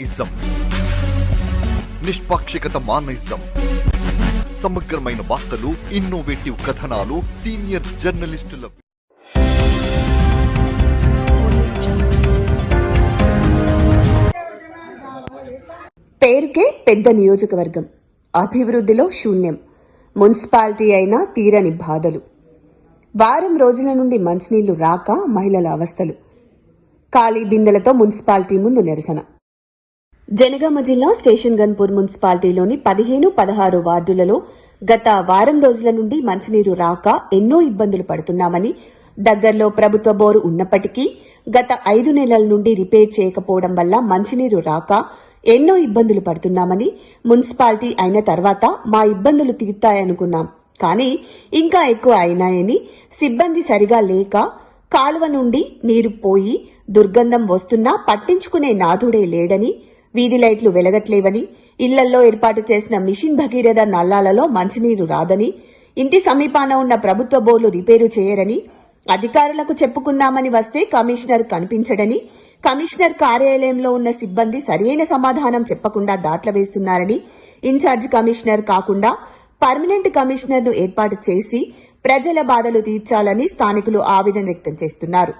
Ism. నిష్పాక్షికత మానయిజం సమగ్రమైన వార్తలు innovative కథనాలు సీనియర్ జర్నలిస్టుల పేరుకే పెద్ద నియోజకవర్గం. అభివృద్ధిలో శూన్యం. మున్సిపాలిటీ అయినా తీరని బాధలు. వారం రోజుల నుండి మంచినీళ్ళు రాక మహిళల అవస్థలు. ఖాళీ బిందెలతో మున్సిపాలిటీ ముందు నిరసన. జనగామ జిల్లా స్టేషన్ గన్పూర్ మున్సిపాలిటీలోని పదిహేను పదహారు వార్డులలో గత వారం రోజుల నుండి మంచినీరు రాక ఎన్నో ఇబ్బందులు పడుతున్నామని దగ్గరలో ప్రభుత్వ బోరు ఉన్నప్పటికీ గత ఐదు నెలల నుండి రిపేర్ చేయకపోవడం వల్ల మంచినీరు రాక ఎన్నో ఇబ్బందులు పడుతున్నామని మున్సిపాలిటీ అయిన తర్వాత మా ఇబ్బందులు తీర్తాయనుకున్నాం. కానీ ఇంకా ఎక్కువ అయినాయని సిబ్బంది సరిగా లేక కాలువ నుండి నీరు పోయి దుర్గంధం వస్తున్నా పట్టించుకునే నాథుడే లేడని వీధి లైట్లు వెలగట్లేవని ఇళ్ళల్లో ఏర్పాటు చేసిన మిషన్ భగీరథ నల్లాలలో మంచినీరు రాదని ఇంటి సమీపాన ఉన్న ప్రభుత్వ బోర్లు రిపేరు చేయరని అధికారులకు చెప్పుకుందామని వస్తే కమిషనర్ కనిపించడని కమిషనర్ కార్యాలయంలో ఉన్న సిబ్బంది సరైన సమాధానం చెప్పకుండా దాట్ల వేస్తున్నారని ఇన్ఛార్జ్ కమిషనర్ కాకుండా పర్మనెంట్ కమిషనర్ను ఏర్పాటు చేసి ప్రజల బాధలు తీర్చాలని స్థానికులు ఆవేదన వ్యక్తం చేస్తున్నారు.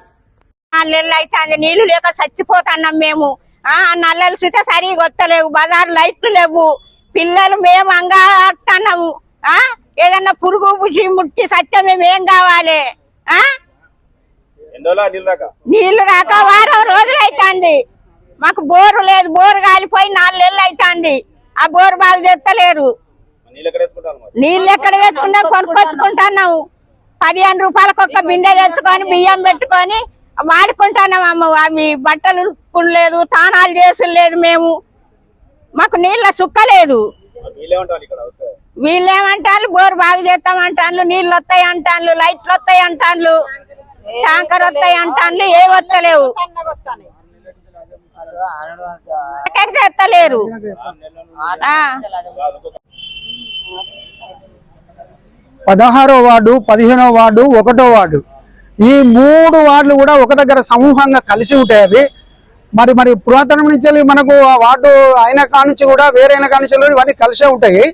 నీళ్ళు లేక చచ్చిపోతున్నాం మేము. ఆ నల్లలు సుత సరిగా వస్తలేవు బజార్ లైట్లు లేవు. పిల్లలు మేము అంగాడుతున్నాము ఆ ఏదన్నా పురుగు బుజ్జి ముట్టి సత్యం మేము ఏం కావాలి. ఆ? నీళ్ళు రాక? వారం రోజులు అవుతుంది మాకు బోరు లేదు బోరు కాలిపోయి నాలుగేళ్ళు అవుతుంది ఆ బోరు బాగా తెత్తలేరు. మరి నీళ్ళు ఎక్కడ తెచ్చుకుంటే? కొనుక్కొచ్చుకుంటున్నాము. పదిహేను రూపాయలకు ఒక్క బిందె తెచ్చుకొని బియ్యం పెట్టుకొని వాడుకుంటున్నాం మీ బట్టలు లేదు తానాలు చేసులేదు మేము. మాకు నీళ్ళ సుక్కలేదు. వీళ్ళేమంటారు? బోరు బాగు చేస్తామంటాను నీళ్ళు వస్తాయి అంటాను లైట్లు వస్తాయి అంటాను ట్యాంకర్ వస్తాయి అంటాను ఏ వస్తలేవు ఎత్తలేరు పదహారో వార్డు పదిహేనో వార్డు ఒకటో వార్డు. ఈ మూడు వార్డులు కూడా ఒక దగ్గర సమూహంగా కలిసి ఉంటాయి అవి. మరి మరి పురాతనం నుంచి మనకు ఆ వార్డు అయిన కానుంచి కూడా వేరైన కానుంచి ఇవన్నీ కలిసే ఉంటాయి.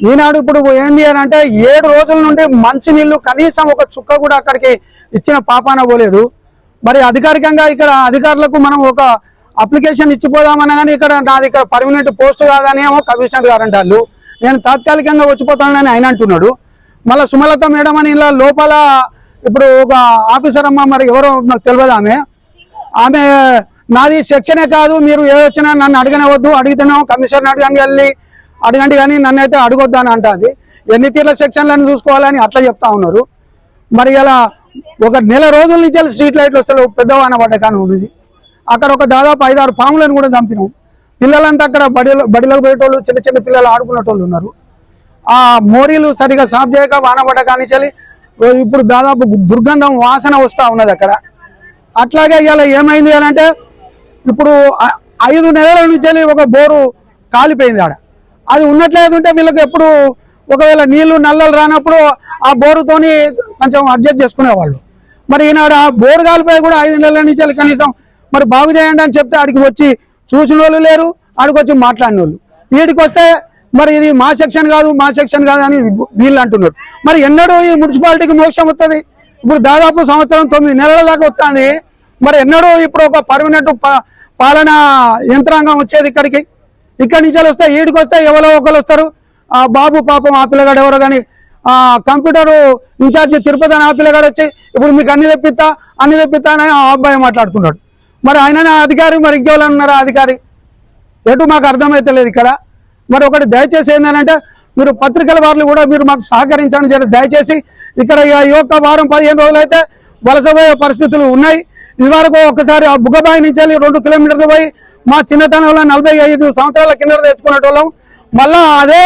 ఈనాడు ఇప్పుడు ఏంది అని అంటే ఏడు రోజుల నుండి మంచి నీళ్ళు కనీసం ఒక చుక్క కూడా అక్కడికి ఇచ్చిన పాపాన పోలేదు. మరి అధికారికంగా ఇక్కడ అధికారులకు మనం ఒక అప్లికేషన్ ఇచ్చిపోదామన్నా కానీ ఇక్కడ నాది ఇక్కడ పర్మనెంట్ పోస్ట్ కాదని ఏమో కమిషనర్ గారు అంటారు. నేను తాత్కాలికంగా వచ్చిపోతానని ఆయన అంటున్నాడు. మళ్ళీ సుమలత మేడం అని ఇలా లోపల ఇప్పుడు ఒక ఆఫీసర్ అమ్మ మరి ఎవరో నాకు తెలియదు ఆమె. ఆమె నాది సెక్షనే కాదు మీరు ఏ వచ్చినా నన్ను అడగనవద్దు అడుగుతున్నాం కమిషనర్ అడగండి వెళ్ళి అడగండి కానీ నన్ను అయితే అడగొద్దు అని అంటుంది. ఎన్ని తీర్ల సెక్షన్లను చూసుకోవాలని అట్లా చెప్తా ఉన్నారు. మరి ఇలా ఒక నెల రోజుల నుంచి స్ట్రీట్ లైట్లు వస్తే పెద్ద వాన పడ్డ కానీ ఉంది. అక్కడ ఒక దాదాపు ఐదారు పాములను కూడా చంపినాం. పిల్లలంతా అక్కడ బడిలో బడిలోకి పోయేటోళ్ళు చిన్న చిన్న పిల్లలు ఆడుకునేటోళ్ళు ఉన్నారు. ఆ మోరీలు సరిగా సాఫ్ చేయక వాన పడ్డ చలి ఇప్పుడు దాదాపు దుర్గంధం వాసన వస్తూ ఉన్నది అక్కడ. అట్లాగే ఇలా ఏమైంది అని అంటే ఇప్పుడు ఐదు నెలల నుంచి ఒక బోరు కాలిపోయింది ఆడ. అది ఉన్నట్లేదు ఉంటే వీళ్ళకి ఎప్పుడు ఒకవేళ నీళ్ళు నల్లలు రానప్పుడు ఆ బోరుతోని కొంచెం అడ్జస్ట్ చేసుకునేవాళ్ళు. మరి ఈనాడు ఆ బోరు కాలిపోయి కూడా ఐదు నెలల నుంచి కనీసం మరి బాగు చేయండి అని చెప్తే ఆడికి వచ్చి చూసిన వాళ్ళు లేరు ఆడికి వచ్చి మాట్లాడిన వాళ్ళు వీడికి వస్తే మరి ఇది మా సెక్షన్ కాదు మా సెక్షన్ కాదు అని వీళ్ళు అంటున్నారు. మరి ఎన్నడూ ఈ మున్సిపాలిటీకి మోక్షం వస్తుంది ఇప్పుడు దాదాపు సంవత్సరం తొమ్మిది నెలల దాకా వస్తుంది మరి ఎన్నడూ ఇప్పుడు ఒక పర్మనెంట్ పాలన యంత్రాంగం వచ్చేది ఇక్కడికి? ఇక్కడి నుంచి వస్తే ఈడికి వస్తే ఎవరో ఒకరు వస్తారు. ఆ బాబు పాపం ఆ పిల్లగాడు ఎవరో కానీ ఆ కంప్యూటర్ ఇన్ఛార్జ్ తిరుపతి అని ఆ పిల్లగాడు వచ్చి ఇప్పుడు మీకు అన్ని తెప్పిస్తా అన్ని తెప్పిస్తా అని ఆ అబ్బాయి మాట్లాడుతున్నాడు. మరి ఆయననే అధికారి మరి ఇంకెవరు అధికారి? ఎటు మాకు అర్థమైతే లేదు ఇక్కడ. మరి ఒకటి దయచేసి ఏంటంటే మీరు పత్రికల వారు కూడా మీరు మాకు సహకరించండి జర దయచేసి ఇక్కడ ఈ యొక్క వారం పదిహేను రోజులైతే వలసపోయే పరిస్థితులు ఉన్నాయి. ఇదివరకు ఒకసారి ఆ బుగ్గబాయి నుంచి వెళ్ళి రెండు కిలోమీటర్లు పోయి మా చిన్నతనంలో నలభై ఐదు సంవత్సరాల కింద తెచ్చుకునేటోళ్ళం. మళ్ళా అదే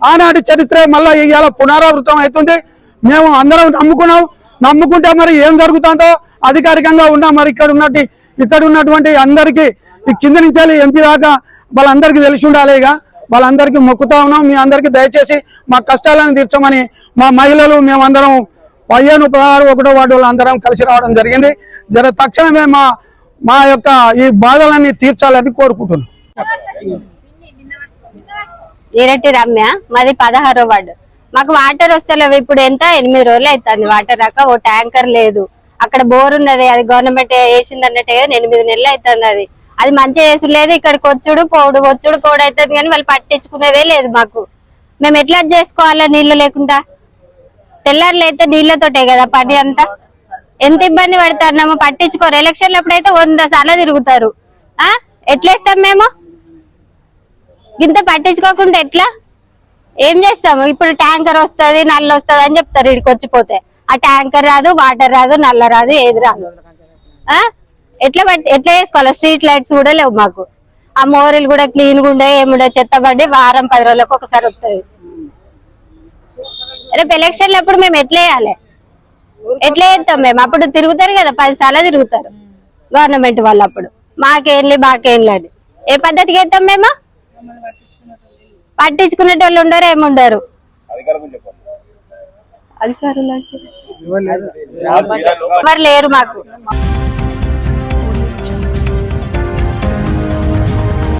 ఆనాటి చరిత్ర మళ్ళీ ఇవాళ పునరావృతం అవుతుంది. మేము అందరం నమ్ముకున్నాం. నమ్ముకుంటే మరి ఏం జరుగుతుందో అధికారికంగా ఉన్నాం. మరి ఇక్కడ ఉన్నట్టు ఇక్కడ ఉన్నటువంటి అందరికీ ఈ కింద నుంచి వెళ్ళి ఎంపీ దాకా వాళ్ళందరికీ తెలిసి ఉండాలి ఇక. వాళ్ళందరికీ మొక్కుతా ఉన్నాం. మీ అందరికీ దయచేసి మా కష్టాలను తీర్చమని మా మహిళలు మేమందరం పదిహేను పదహారు ఒకటో వార్డు అందరం కలిసి రావడం జరిగింది. జర తక్షణమే మా మా యొక్క ఈ బాధలన్నీ తీర్చాలని కోరుకుంటున్నాం. ఈరటి రమ్య మాది పదహారో వార్డు. మాకు వాటర్ వస్తలేవు. ఇప్పుడు ఎంత? ఎనిమిది రోజులు అవుతుంది వాటర్ రాక. ఓ ట్యాంకర్ లేదు. అక్కడ బోర్ ఉన్నది. అది గవర్నమెంట్ వేసిందన్నట్టు ఎనిమిది నెలలు అవుతుంది అది. అది మంచిగా చేసులేదు ఇక్కడికి వచ్చుడు పోడు వచ్చుడు పోడు అవుతుంది కానీ వాళ్ళు పట్టించుకునేదే లేదు మాకు. మేము ఎట్లా చేసుకోవాలా నీళ్ళు లేకుండా? తెల్లారులు అయితే నీళ్ళతోటే కదా పని అంతా? ఎంత ఇబ్బంది పడతారు పట్టించుకోరు. ఎలక్షన్లు ఎప్పుడైతే వంద సార్లు తిరుగుతారు. ఆ? ఎట్లేస్తాం మేము? ఇంత పట్టించుకోకుండా ఎట్లా? ఏం చేస్తాము? ఇప్పుడు ట్యాంకర్ వస్తుంది నల్ల వస్తుంది అని చెప్తారు ఇక్కడికి వచ్చిపోతే. ఆ ట్యాంకర్ రాదు వాటర్ రాదు నల్ల రాదు ఏది రాదు. ఆ? ఎట్లా పట్టి ఎట్లా చేసుకోవాలి? స్ట్రీట్ లైట్స్ కూడా లేవు మాకు. ఆ మోరీలు కూడా క్లీన్గా ఉండే ఏముండే చెత్త బండి వారం పది రోజులకు ఒకసారి వస్తుంది రేపు ఎలక్షన్లు అప్పుడు మేము ఎట్లా వేయాలి ఎట్లా చేస్తాం మేము? అప్పుడు తిరుగుతారు కదా పది సార్లు తిరుగుతారు గవర్నమెంట్ వాళ్ళు అప్పుడు. మాకేంలే మాకేంలే అని. ఏ పద్ధతికి వేస్తాం మేము? పట్టించుకునేటోళ్ళు ఉండరు ఏముండరు. అధికారులు లేరు మాకు.